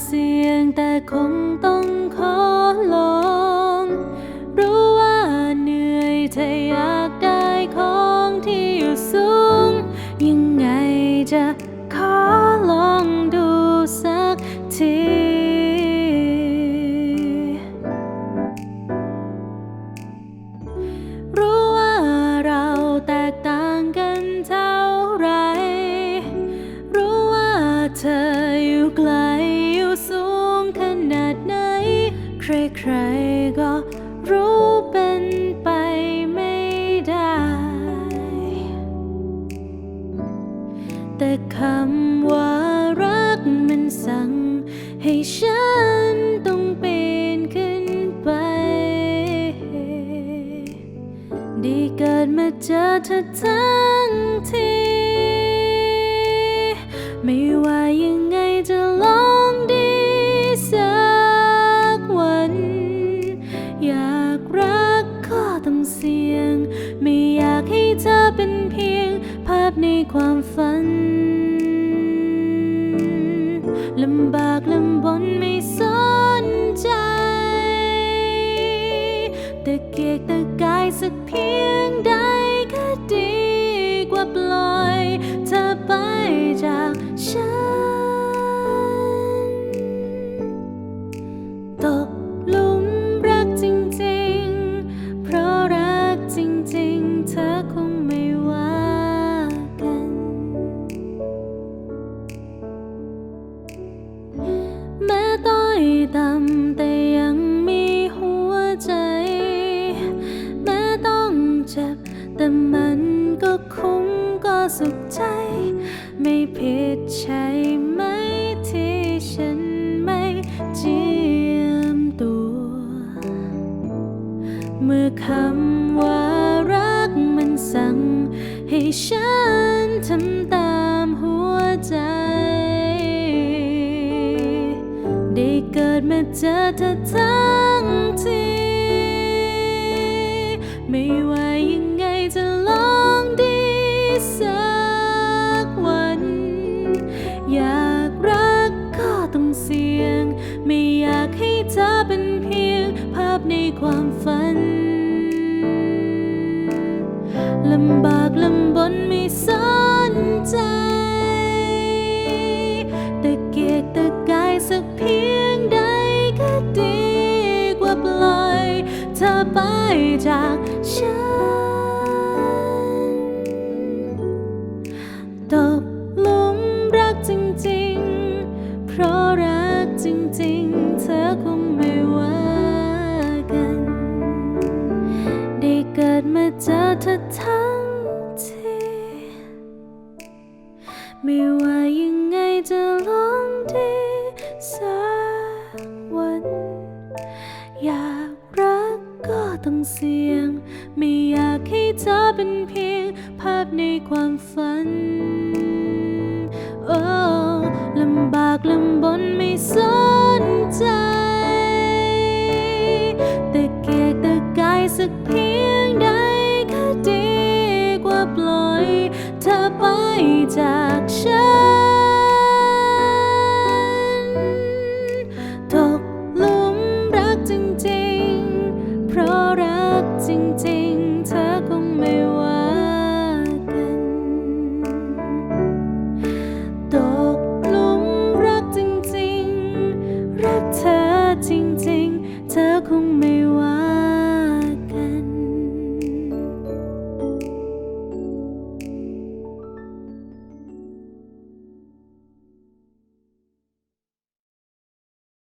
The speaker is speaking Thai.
เสี่ยงแต่คงต้องขอลองรู้ว่าเหนื่อยถ้าอยากได้ของที่อยู่สูง ยังไงจะขอลองดูสักทีรู้ว่าเราแตกต่างกันเท่าไร รู้ว่าเธออยู่ไกล ใครก็รู้เป็นไปไม่ได้ แต่คำว่ารักมันสั่งให้ฉันต้องปีนขึ้นไปด้เกิดมาเจอเธอทั้งที ไม่ว่ายังไงจะลอง ภาพในความฝัน ลำบากลำบนไม่สนใจ แต่เกียกตะกายสักเพียง ต่ำแต่ยังมีหัวใจ แม้ต้องเจ็บ แต่มันก็คุ้มก็สุขใจ ไม่ผิดใช่ไหมที่ฉันไม่เจียมตัว เมื่อคำว่ารักมันสั่ง ให้ฉันทำตาม ดมาเจอเธอทั้งทีไม่ว่ายังไงจะลองดีสักวัน อยากรักก็ต้องเสี่ยง ไม่อยากให้เธอเป็นเพียงภาพในความฝันลำบากลำบนไม่สนใจ ไปจากฉัน ตกหลุมรักจริงๆ เพราะรักจริงๆ เธอคงไม่ว่ากัน ได้เกิดมาเจอเธอทั้งที ไม่ว่ายัง ต้องเสี่ยง ไม่อยากให้เธอเป็นเพียง ภาพในความฝัน โอ้ลำบากลำบนไม่สนใจแต่เกียกตะกายสักเพียงใดก็ดีกว่าปล่อย เธอไปจากฉัน